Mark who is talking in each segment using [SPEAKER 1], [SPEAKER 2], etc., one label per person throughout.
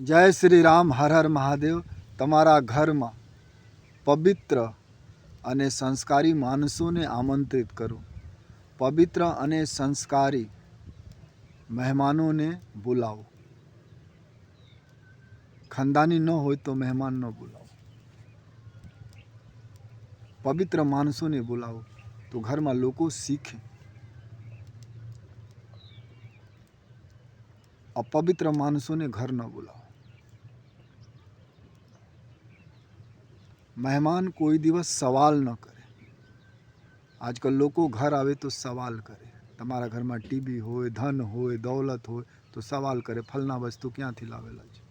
[SPEAKER 1] જય શ્રી રામ, હર હર મહાદેવ. તમારા ઘરમાં પવિત્ર અને સંસ્કારી માણસોને આમંત્રિત કરો. પવિત્ર અને સંસ્કારી મહેમાનોને બોલાવો. ખાનદાની ન હોય તો મહેમાન ન બોલાવો. પવિત્ર માણસોને બોલાવો. તો ઘરમાં લોકો શીખે. અપવિત્ર માણસોને ઘર ન બોલાવો. મહેમાન કોઈ દિવસ સવાલ ન કરે. આજકાલ લોકો ઘર આવે તો સવાલ કરે. તમારા ઘરમાં ટીબી હોય, ધન હોય, દૌલત હોય તો સવાલ કરે. ફલના વસ્તુ ક્યાંથી લાવેલા છે?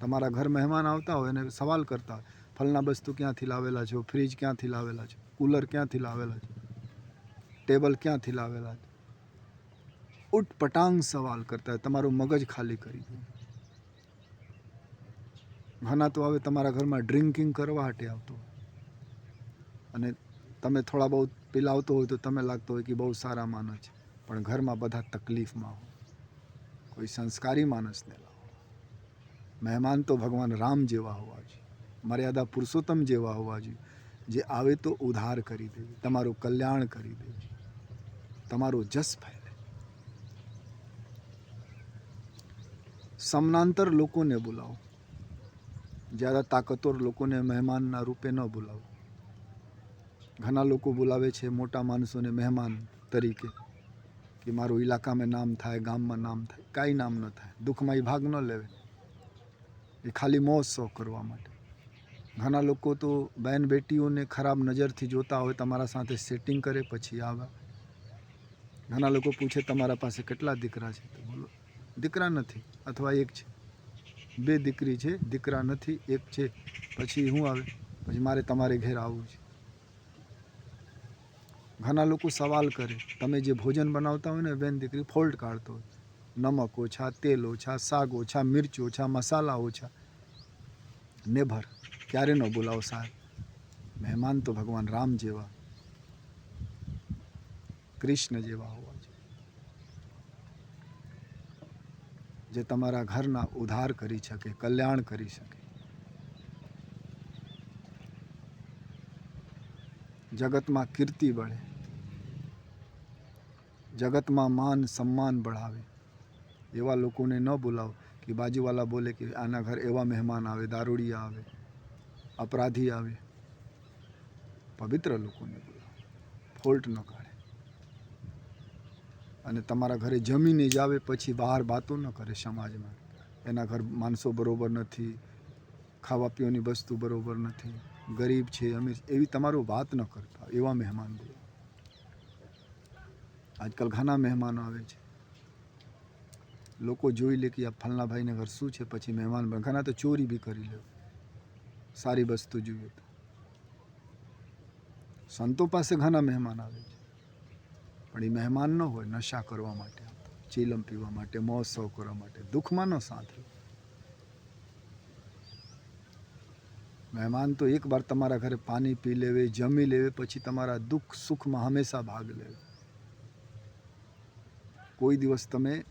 [SPEAKER 1] તમારા ઘર મહેમાન આવતા હોય અને સવાલ કરતા હોય. ફલના વસ્તુ ક્યાંથી લાવેલા છે? ફ્રીજ ક્યાંથી લાવેલા છે? કુલર ક્યાંથી લાવેલા છે? ટેબલ ક્યાંથી લાવેલા છે? ઉટપટાંગ સવાલ કરતા તમારું મગજ ખાલી કરી દે. ઘણા તો હવે તમારા ઘરમાં ડ્રિંકિંગ કરવા હાટે આવતો અને તમે થોડા બહુ પીલાવતો હોય તો તમે લાગતો હોય કે બહુ સારા માનસ છે. પણ ઘરમાં બધા તકલીફમાં હોય. કોઈ સંસ્કારી માણસને લાવો. મહેમાન તો ભગવાન રામ જેવા હોવા જોઈએ. મર્યાદા પુરુષોત્તમ જેવા હોવા જોઈએ. જે આવે તો ઉધાર કરી દેવી તમારું કલ્યાણ કરી દેવી તમારો જસ ફેલે. સમનાંતર લોકોને બોલાવો. જ્યાદા તાકતવર લોકોને મહેમાનના રૂપે ન બોલાવો. ઘણા લોકો બોલાવે છે મોટા માણસોને મહેમાન તરીકે કે મારું ઇલાકામાં નામ થાય, ગામમાં નામ થાય, કાંઈ નામ ન થાય. દુઃખમાં એ ભાગ ન લેવે. એ ખાલી શોખ કરવા માટે. ઘણા લોકો તો બહેન બેટીઓને ખરાબ નજરથી જોતા હોય, તમારા સાથે સેટિંગ કરે, પછી આવે. ઘણા લોકો પૂછે, તમારા પાસે કેટલા દીકરા છે? તો બોલો, દીકરા નથી, અથવા એક છે. બે દીકરી છે, દીકરા નથી, એક છે. પછી હું આવે? પછી મારે તમારે ઘેર આવવું છે. ઘણા લોકો સવાલ કરે, તમે જે ભોજન બનાવતા હોય ને, બેન દીકરી ફોલ્ટ કાઢતો હોય. નમક ઓછા તેલ ઓછા શાક ઓછા મિર્ચ ઓછા મસાલા ઓછા નેભર, ક્યારે ન બોલાવો સાહેબ. મહેમાન તો ભગવાન રામ જેવા. કૃષ્ણ જેવા હોવા જોઈએ. જે તમારા ઘરના ઉદ્ધાર કરી શકે, કલ્યાણ કરી શકે. જગતમાં કીર્તિ બળે. જગતમાં માન સન્માન બઢાવે એવા લોકોને ન બોલાવો કે બાજુવાલા બોલે કે આના ઘર એવા મહેમાન આવે દારૂડિયા આવે, અપરાધી આવે. પવિત્ર લોકોને બોલાવો. ફોલ્ટ ન કાઢે અને તમારા ઘરે જમીને જ આવે પછી બહાર વાતો ન કરે સમાજમાં. એના ઘર માણસો બરોબર નથી ખાવા પીવાની વસ્તુ બરાબર નથી, ગરીબ છે અમીર એવી તમારું વાત ન કરતા, એવા મહેમાન બોલો આજકાલ ઘણા મહેમાનો આવે છે. લોકો જોઈ લે કે આ ફલના ભાઈને ઘર શું છે, પછી મહેમાન. ઘણા તો ચોરી બી કરી લે. સારી વસ્તુ જોઈએ તો. સંતો પાસે ઘણા મહેમાન આવે છે. પણ એ મહેમાન ન હોય નશા કરવા માટે, ચીલમ પીવા માટે, મહોત્સવ કરવા માટે, દુઃખમાં ન સાથ. મહેમાન તો એકવાર તમારા ઘરે પાણી પી લેવે, જમી લેવે, પછી તમારા દુઃખ સુખમાં હંમેશા ભાગ લેવે કોઈ દિવસ તમે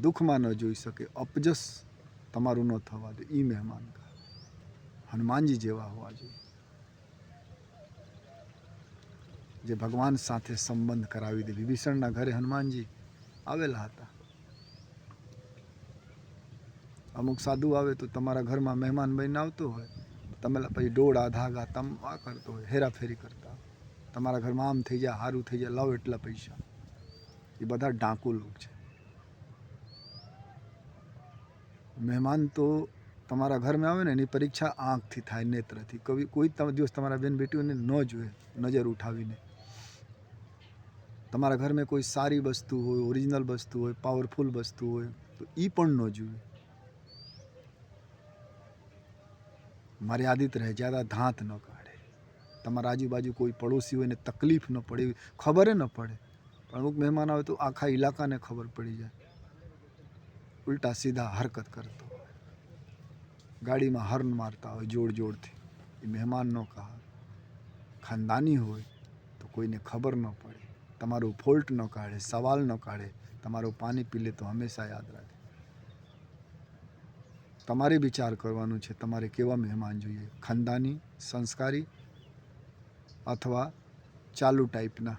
[SPEAKER 1] દુઃખમાં ન જોઈ શકે, અપજસ તમારું ન થવા દે એ મહેમાન. હનુમાનજી જેવા હોવા જોઈએ જે ભગવાન સાથે સંબંધ કરાવી દે વિભીષણના ઘરે હનુમાનજી આવેલા હતા. અમુક સાધુ આવે તો તમારા ઘરમાં મહેમાન બનીને આવતો હોય. તમે પછી ડોળા ધાગા તમ આ કરતો હોય, હેરાફેરી કરતા તમારા ઘરમાં આમ થઈ જાય સારું થઈ જાય લાવ એટલા પૈસા. એ બધા ડાંકુ લોક છે. મહેમાન તો તમારા ઘરમાં આવે ને, એની પરીક્ષા આંખથી થાય, નેત્રથી. કોઈ કોઈ દિવસ તમારા બેન બેટીઓને ન જોવે, નજર ઉઠાવીને. તમારા ઘરમાં કોઈ સારી વસ્તુ હોય ઓરિજિનલ વસ્તુ હોય પાવરફુલ વસ્તુ હોય, તો એ પણ ન જુએ. મર્યાદિત રહે, જ્યાદા ધાંત ન કાઢે. તમારા આજુબાજુ કોઈ પડોશી હોય ને તકલીફ ન પડે ખબર ન પડે. પણ અમુક મહેમાન આવે તો આખા ઇલાકાને ખબર પડી જાય. ઉલટા સીધા હરકત કરતો ગાડીમાં હર્ન મારતા હોય જોડ જોડથી. એ મહેમાન ન કહા. ખાનદાની હોય તો કોઈને ખબર ન પડે. તમારું ફોલ્ટ ન કાઢે, સવાલ ન કાઢે, તમારું પાણી પી લે તો હંમેશા યાદ રાખે. તમારે વિચાર કરવાનું છે, તમારે કેવા મહેમાન જોઈએ? ખાનદાની સંસ્કારી અથવા ચાલુ ટાઈપના